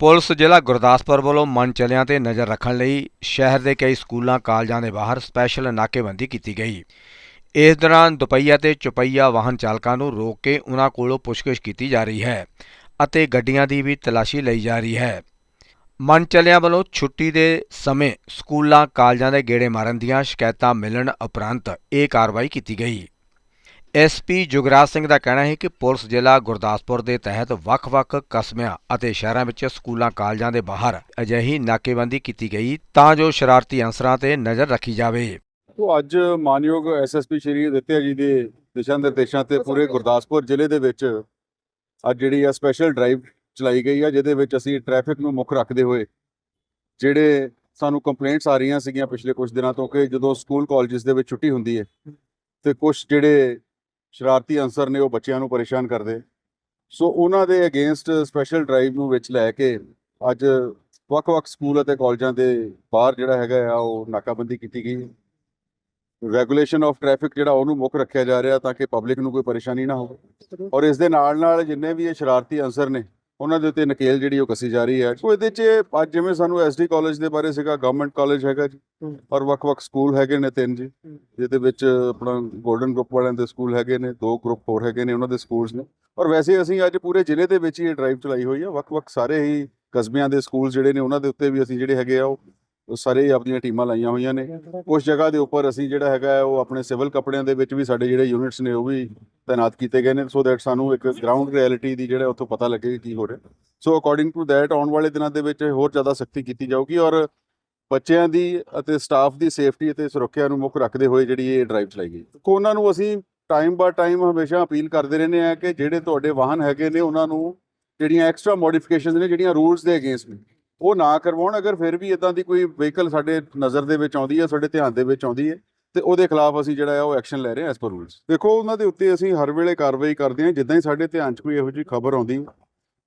Police ਜ਼ਿਲ੍ਹਾ ਗੁਰਦਾਸਪੁਰ ਵੱਲੋਂ ਮਨਚਲਿਆਂ ਤੇ ਨਜ਼ਰ ਰੱਖਣ ਲਈ ਸ਼ਹਿਰ ਦੇ ਕਈ ਸਕੂਲਾਂ, ਕਾਲਜਾਂ ਦੇ ਬਾਹਰ ਸਪੈਸ਼ਲ ਨਾਕੇਬੰਦੀ ਕੀਤੀ ਗਈ। ਇਸ ਦੌਰਾਨ ਦੁਪਹੀਆ ਤੇ ਚੁਪਹੀਆ ਵਾਹਨ ਚਾਲਕਾਂ ਨੂੰ ਰੋਕ ਕੇ ਉਹਨਾਂ ਕੋਲੋਂ ਪੁੱਛਗਿੱਛ ਕੀਤੀ ਜਾ ਰਹੀ ਹੈ ਅਤੇ ਗੱਡੀਆਂ ਦੀ ਵੀ ਤਲਾਸ਼ੀ ਲਈ ਜਾ ਰਹੀ ਹੈ। ਮਨਚਲਿਆਂ ਵੱਲੋਂ ਛੁੱਟੀ ਦੇ ਸਮੇਂ ਸਕੂਲਾਂ, ਕਾਲਜਾਂ ਦੇ ਗੇੜੇ ਮਾਰਨ ਦੀਆਂ ਸ਼ਿਕਾਇਤਾਂ ਮਿਲਣ ਉਪਰੰਤ ਇਹ ਕਾਰਵਾਈ ਕੀਤੀ ਗਈ। ਐਸਪੀ ਜੁਗਰਾਜ ਸਿੰਘ ਦਾ ਕਹਿਣਾ ਹੈ ਕਿ ਪੁਲਿਸ ਜ਼ਿਲ੍ਹਾ ਗੁਰਦਾਸਪੁਰ ਦੇ ਤਹਿਤ ਵੱਖ-ਵੱਖ ਕਸਬਿਆਂ ਅਤੇ ਸ਼ਹਿਰਾਂ ਵਿੱਚ ਸਕੂਲਾਂ, ਕਾਲਜਾਂ ਦੇ ਬਾਹਰ ਅਜਿਹੀ ਨਾਕੇਬੰਦੀ ਕੀਤੀ ਗਈ ਤਾਂ ਜੋ ਸ਼ਰਾਰਤੀ ਅਨਸਰਾਂ ਤੇ ਨਜ਼ਰ ਰੱਖੀ ਜਾਵੇ। ਤੋ ਅੱਜ ਮਾਨਯੋਗ ਐਸਐਸਪੀ ਸ਼੍ਰੀ ਅਦਿੱਤਿਆ ਜੀ ਦੇ ਦਿਸ਼ਾ ਨਿਰਦੇਸ਼ਾਂ ਤੇ ਪੂਰੇ ਗੁਰਦਾਸਪੁਰ ਜ਼ਿਲ੍ਹੇ ਦੇ ਵਿੱਚ ਅੱਜ ਜਿਹੜੀ ਆ ਸਪੈਸ਼ਲ ਡਰਾਈਵ ਚਲਾਈ ਗਈ ਆ, ਜਿਹਦੇ ਵਿੱਚ ਅਸੀਂ ਟ੍ਰੈਫਿਕ ਨੂੰ ਮੁੱਖ ਰੱਖਦੇ ਹੋਏ ਜਿਹੜੇ ਸਾਨੂੰ ਕੰਪਲੇਂਟਸ ਆ ਰਹੀਆਂ ਸੀਗੀਆਂ ਪਿਛਲੇ ਕੁਝ ਦਿਨਾਂ ਤੋਂ ਕਿ ਜਦੋਂ ਸਕੂਲ, ਕਾਲਜਸ ਦੇ ਵਿੱਚ ਛੁੱਟੀ ਹੁੰਦੀ ਹੈ ਤੇ ਕੁਝ ਜਿਹੜੇ ਸ਼ਰਾਰਤੀ ਅਨਸਰ ਨੇ ਉਹ ਬੱਚਿਆਂ ਨੂੰ ਪਰੇਸ਼ਾਨ ਕਰਦੇ। ਸੋ ਉਹਨਾਂ ਦੇ ਅਗੇਂਸਟ ਸਪੈਸ਼ਲ ਡਰਾਈਵ ਨੂੰ ਵਿੱਚ ਲੈ ਕੇ ਅੱਜ ਵੱਖ-ਵੱਖ ਸਕੂਲ ਅਤੇ ਕਾਲਜਾਂ ਦੇ ਬਾਹਰ ਜਿਹੜਾ ਹੈਗਾ ਆ, ਉਹ ਨਾਕਾਬੰਦੀ ਕੀਤੀ ਗਈ। ਰੈਗੂਲੇਸ਼ਨ ਆਫ ਟ੍ਰੈਫਿਕ ਜਿਹੜਾ ਉਹਨੂੰ ਮੁੱਖ ਰੱਖਿਆ ਜਾ ਰਿਹਾ ਤਾਂ ਕਿ ਪਬਲਿਕ ਨੂੰ ਕੋਈ ਪਰੇਸ਼ਾਨੀ ਨਾ ਹੋਵੇ। ਔਰ ਇਸ ਦੇ ਨਾਲ ਨਾਲ ਜਿੰਨੇ ਵੀ ਇਹ ਸ਼ਰਾਰਤੀ ਅਨਸਰ ਨੇ ਉਹਨਾਂ ਦੇ ਉੱਤੇ ਨਕੇਲ ਜਿਹੜੀ ਉਹ ਕੱਸੀ ਜਾ ਰਹੀ ਹੈ। ਸੋ ਇਹਦੇ 'ਚ ਅੱਜ ਜਿਵੇਂ ਸਾਨੂੰ ਐਸਡੀ ਕਾਲਜ ਦੇ ਬਾਰੇ ਸੀਗਾ ਗਵਰਨਮੈਂਟ ਕਾਲਜ ਹੈਗਾ ਜੀ। ਔਰ ਵੱਖ-ਵੱਖ ਸਕੂਲ ਹੈਗੇ ਨੇ ਤਿੰਨ ਜੀ। ਜਿਹਦੇ ਵਿੱਚ ਆਪਣਾ 골ਡਨ ਗਰੁੱਪ ਵਾਲਿਆਂ ਦੇ ਸਕੂਲ ਹੈਗੇ ਨੇ ਦੋ ਗਰੁੱਪ ਹੋਰ ਹੈਗੇ ਨੇ ਉਹਨਾਂ ਦੇ ਸਕੂਲਸ ਨੇ। ਔਰ ਵੈਸੇ ਅਸੀਂ ਅੱਜ ਪੂਰੇ ਜ਼ਿਲ੍ਹੇ ਦੇ ਵਿੱਚ ਹੀ ਇਹ ਡਰਾਈਵ ਚਲਾਈ ਹੋਈ ਹੈ ਵੱਖ-ਵੱਖ ਸਾਰੇ ਹੀ ਕਸਬਿਆਂ ਦੇ ਸਕੂਲ ਜਿਹੜੇ ਨੇ ਉਹਨਾਂ ਦੇ ਉੱਤੇ ਵੀ ਅਸੀਂ ਜਿਹੜੇ ਹੈਗੇ ਆ ਉਹ ਸਾਰੇ ਆਪਣੀਆਂ ਟੀਮਾਂ ਲਾਈਆਂ ਹੋਈਆਂ ਨੇ। ਉਸ ਜਗ੍ਹਾ ਦੇ ਉੱਪਰ ਅਸੀਂ ਜਿਹੜਾ ਹੈਗਾ ਉਹ ਆਪਣੇ ਸਿਵਲ ਕੱਪੜਿਆਂ ਦੇ ਵਿੱਚ ਵੀ ਸਾਡੇ ਜਿਹੜੇ ਯੂਨਿਟਸ ਨੇ, ਉਹ ਵੀ ਤਾਇਨਾਤ ਕੀਤੇ ਗਏ ਨੇ। ਸੋ ਦੈਟ ਸਾਨੂੰ ਇੱਕ ਗਰਾਊਂਡ ਰਿਐਲਿਟੀ ਦੀ ਜਿਹੜਾ ਉੱਥੋਂ ਪਤਾ ਲੱਗੇ ਕਿ ਕੀ ਹੋ ਰਿਹਾ। ਸੋ ਅਕੋਰਡਿੰਗ ਟੂ ਦੈਟ ਆਉਣ ਵਾਲੇ ਦਿਨਾਂ ਦੇ ਵਿੱਚ ਹੋਰ ਜ਼ਿਆਦਾ ਸਖਤੀ ਕੀਤੀ ਜਾਊਗੀ ਔਰ ਬੱਚਿਆਂ ਦੀ ਅਤੇ ਸਟਾਫ ਦੀ ਸੇਫਟੀ ਅਤੇ ਸੁਰੱਖਿਆ ਨੂੰ ਮੁੱਖ ਰੱਖਦੇ ਹੋਏ ਜਿਹੜੀ ਇਹ ਡਰਾਈਵ ਚਲਾਈ ਗਈ। ਕੋ ਉਹਨਾਂ ਨੂੰ ਅਸੀਂ ਟਾਈਮ ਬਾ ਟਾਈਮ ਹਮੇਸ਼ਾ ਅਪੀਲ ਕਰਦੇ ਰਹਿੰਦੇ ਆ ਕਿ ਜਿਹੜੇ ਤੁਹਾਡੇ ਵਾਹਨ ਹੈਗੇ ਨੇ, ਉਹਨਾਂ ਨੂੰ ਜਿਹੜੀਆਂ ਐਕਸਟਰਾ ਮੋਡੀਫਿਕੇਸ਼ਨਸ ਨੇ, ਜਿਹੜੀਆਂ ਰੂਲਸ ਦੇ ਅਗੇਂਸਟ ਨੇ ਉਹ ਨਾ ਕਰਵਾਉਣ, ਅਗਰ ਫਿਰ ਵੀ ਇਦਾਂ ਦੀ ਕੋਈ ਵਹੀਕਲ ਸਾਡੇ ਨਜ਼ਰ ਦੇ ਵਿੱਚ ਆਉਂਦੀ ਹੈ, ਸਾਡੇ ਧਿਆਨ ਦੇ ਵਿੱਚ ਆਉਂਦੀ ਹੈ, ਤੇ ਉਹਦੇ ਖਿਲਾਫ ਅਸੀਂ ਜਿਹੜਾ ਹੈ ਉਹ ਐਕਸ਼ਨ ਲੈ ਰਹੇ ਹਾਂ ਐਸ ਪਰ ਰੂਲਸ ਦੇਖੋ, ਉਹਨਾਂ ਦੇ ਉੱਤੇ ਅਸੀਂ ਹਰ ਵੇਲੇ ਕਾਰਵਾਈ ਕਰਦੇ ਹਾਂ, ਜਿੱਦਾਂ ਹੀ ਸਾਡੇ ਧਿਆਨ 'ਚ ਕੋਈ ਇਹੋ ਜਿਹੀ ਖਬਰ ਆਉਂਦੀ,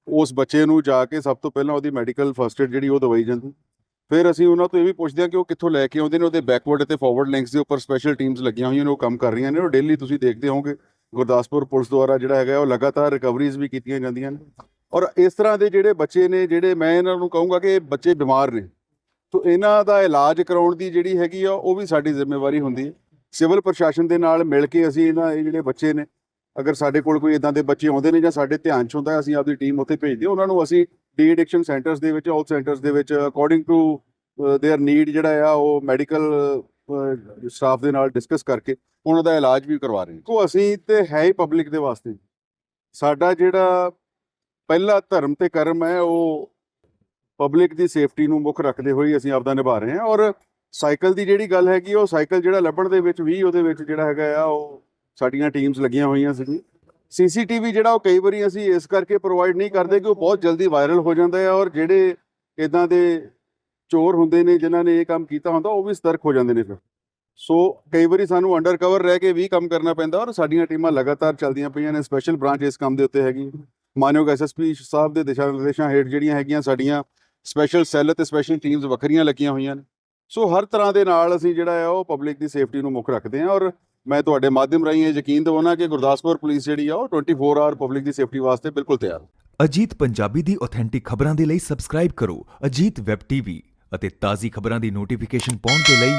ਉਸ ਬੱਚੇ ਨੂੰ ਜਾ ਕੇ ਸਭ ਤੋਂ ਪਹਿਲਾਂ ਉਹਦੀ ਮੈਡੀਕਲ ਫਰਸਟ ਏਡ ਜਿਹੜੀ ਉਹ ਦਵਾਈ ਜਾਂਦੀ। ਫਿਰ ਅਸੀਂ ਉਹਨਾਂ ਤੋਂ ਇਹ ਵੀ ਪੁੱਛਦੇ ਹਾਂ ਕਿ ਉਹ ਕਿੱਥੋਂ ਲੈ ਕੇ ਆਉਂਦੇ ਨੇ, ਉਹਦੇ ਬੈਕਵਰਡ ਅਤੇ ਫਾਰਵਰਡ ਲਿੰਕਸ ਦੇ ਉੱਪਰ ਸਪੈਸ਼ਲ ਟੀਮਸ ਲੱਗੀਆਂ ਹੋਈਆਂ ਨੇ, ਉਹ ਕੰਮ ਕਰ ਰਹੀਆਂ ਨੇ, ਉਹ ਡੇਲੀ ਤੁਸੀਂ ਦੇਖਦੇ ਹੋਵੋਗੇ, ਗੁਰਦਾਸਪੁਰ ਪੁਲਿਸ ਦੁਆਰਾ ਜਿਹੜਾ ਹੈਗਾ, ਉਹ ਲਗਾਤਾਰ ਰਿਕਵਰੀਜ਼ ਵੀ ਕੀਤੀਆਂ ਜਾਂਦੀਆਂ ਨੇ। ਔਰ ਇਸ ਤਰ੍ਹਾਂ ਦੇ ਜਿਹੜੇ ਬੱਚੇ ਨੇ ਜਿਹੜੇ ਮੈਂ ਇਹਨਾਂ ਨੂੰ ਕਹੂੰਗਾ ਕਿ ਇਹ ਬੱਚੇ ਬਿਮਾਰ ਨੇ ਤੋਂ ਇਹਨਾਂ ਦਾ ਇਲਾਜ ਕਰਾਉਣ ਦੀ ਜਿਹੜੀ ਹੈਗੀ ਆ ਉਹ ਵੀ ਸਾਡੀ ਜ਼ਿੰਮੇਵਾਰੀ ਹੁੰਦੀ ਹੈ ਸਿਵਲ ਪ੍ਰਸ਼ਾਸਨ ਦੇ ਨਾਲ ਮਿਲ ਕੇ ਅਸੀਂ ਇਹਨਾਂ ਇਹ ਜਿਹੜੇ ਬੱਚੇ ਨੇ ਅਗਰ ਸਾਡੇ ਕੋਲ ਕੋਈ ਇਦਾਂ ਦੇ ਬੱਚੇ ਆਉਂਦੇ ਨੇ ਜਾਂ ਸਾਡੇ ਧਿਆਨ 'ਚ ਹੁੰਦਾ ਅਸੀਂ ਆਪਦੀ ਟੀਮ ਉੱਥੇ ਭੇਜਦੇ ਹਾਂ। ਉਹਨਾਂ ਨੂੰ ਅਸੀਂ ਡੀ ਐਡਿਕਸ਼ਨ ਸੈਂਟਰਸ ਦੇ ਵਿੱਚ ਹੈਲਥ ਸੈਂਟਰਸ ਦੇ ਵਿੱਚ ਅਕੋਰਡਿੰਗ ਟੂ देयर ਨੀਡ ਜਿਹੜਾ ਆ ਉਹ ਮੈਡੀਕਲ ਸਟਾਫ ਦੇ ਨਾਲ ਡਿਸਕਸ ਕਰਕੇ ਉਹਨਾਂ ਦਾ ਇਲਾਜ ਵੀ ਕਰਵਾ ਰਹੇ ਹਾਂ ਕੋ ਅਸੀਂ ਤੇ ਹੈ ਹੀ ਪਬਲਿਕ ਦੇ ਵਾਸਤੇ ਸਾਡਾ ਜਿਹੜਾ ਪਹਿਲਾ ਧਰਮ ਤੇ ਕਰਮ ਹੈ, ਉਹ ਪਬਲਿਕ ਦੀ ਸੇਫਟੀ ਨੂੰ ਮੁੱਖ ਰੱਖਦੇ ਹੋਏ ਅਸੀਂ ਆਪਦਾ ਨਿਭਾ ਰਹੇ ਹਾਂ। ਔਰ ਸਾਈਕਲ ਦੀ ਜਿਹੜੀ ਗੱਲ ਹੈਗੀ, ਉਹ ਸਾਈਕਲ ਜਿਹੜਾ ਲੱਭਣ ਦੇ ਵਿੱਚ ਵੀ, ਉਹਦੇ ਵਿੱਚ ਜਿਹੜਾ ਹੈਗਾ ਆ, ਉਹ ਸਾਡੀਆਂ ਟੀਮਸ ਲੱਗੀਆਂ ਹੋਈਆਂ ਸੀ ਸੀਸੀਟੀਵੀ ਜਿਹੜਾ, ਉਹ ਕਈ ਵਾਰੀ ਅਸੀਂ ਇਸ ਕਰਕੇ ਪ੍ਰੋਵਾਈਡ ਨਹੀਂ ਕਰਦੇ ਕਿ ਉਹ ਬਹੁਤ ਜਲਦੀ ਵਾਇਰਲ ਹੋ ਜਾਂਦਾ ਹੈ ਔਰ ਜਿਹੜੇ ਇਦਾਂ ਦੇ ਚੋਰ ਹੁੰਦੇ ਨੇ, ਜਿਨ੍ਹਾਂ ਨੇ ਇਹ ਕੰਮ ਕੀਤਾ ਹੁੰਦਾ, ਉਹ ਵੀ ਸਤਰਕ ਹੋ ਜਾਂਦੇ ਨੇ ਫਿਰ। ਸੋ ਕਈ ਵਾਰੀ ਸਾਨੂੰ ਅੰਡਰ ਕਵਰ ਰਹਿ ਕੇ ਵੀ ਕੰਮ ਕਰਨਾ ਪੈਂਦਾ ਔਰ ਸਾਡੀਆਂ ਟੀਮਾਂ ਲਗਾਤਾਰ ਚੱਲਦੀਆਂ ਪਈਆਂ ਨੇ ਸਪੈਸ਼ਲ ਬ੍ਰਾਂਚ ਇਸ ਕੰਮ ਦੇ ਉੱਤੇ ਹੈਗੀ ਮਾਨਯੋਗ ਐਸਐਸਪੀ ਸਾਹਿਬ ਦੇ ਦਿਸ਼ਾ ਨਿਰਦੇਸ਼ਾਂ ਹੇਠ ਜਿਹੜੀਆਂ ਹੈਗੀਆਂ ਸਾਡੀਆਂ ਸਪੈਸ਼ਲ ਸੈੱਲ ਅਤੇ ਸਪੈਸ਼ਲ ਟੀਮਸ ਵੱਖਰੀਆਂ ਲੱਗੀਆਂ ਹੋਈਆਂ ਨੇ। ਸੋ ਹਰ ਤਰ੍ਹਾਂ ਦੇ ਨਾਲ ਅਸੀਂ ਜਿਹੜਾ ਹੈ ਉਹ ਪਬਲਿਕ ਦੀ ਸੇਫਟੀ ਨੂੰ ਮੁੱਖ ਰੱਖਦੇ ਹਾਂ ਔਰ ਮੈਂ ਤੁਹਾਡੇ ਮਾਧਿਅਮ ਰਾਹੀਂ ਇਹ ਯਕੀਨ ਦਿਵਾਉਣਾ ਕਿ ਗੁਰਦਾਸਪੁਰ ਪੁਲਿਸ ਜਿਹੜੀ ਆ ਉਹ 24 ਆਵਰ ਪਬਲਿਕ ਦੀ ਸੇਫਟੀ ਵਾਸਤੇ ਬਿਲਕੁਲ ਤਿਆਰ ਹੈ। ਅਜੀਤ ਪੰਜਾਬੀ ਦੀ ਆਥੈਂਟਿਕ ਖਬਰਾਂ ਦੇ ਲਈ ਸਬਸਕ੍ਰਾਈਬ ਕਰੋ ਅਜੀਤ ਵੈਬ ਟੀਵੀ ਅਤੇ ਤਾਜ਼ੀ ਖਬਰਾਂ ਦੀ ਨੋਟੀਫਿਕੇਸ਼ਨ ਪਾਉਣ ਦੇ ਲਈ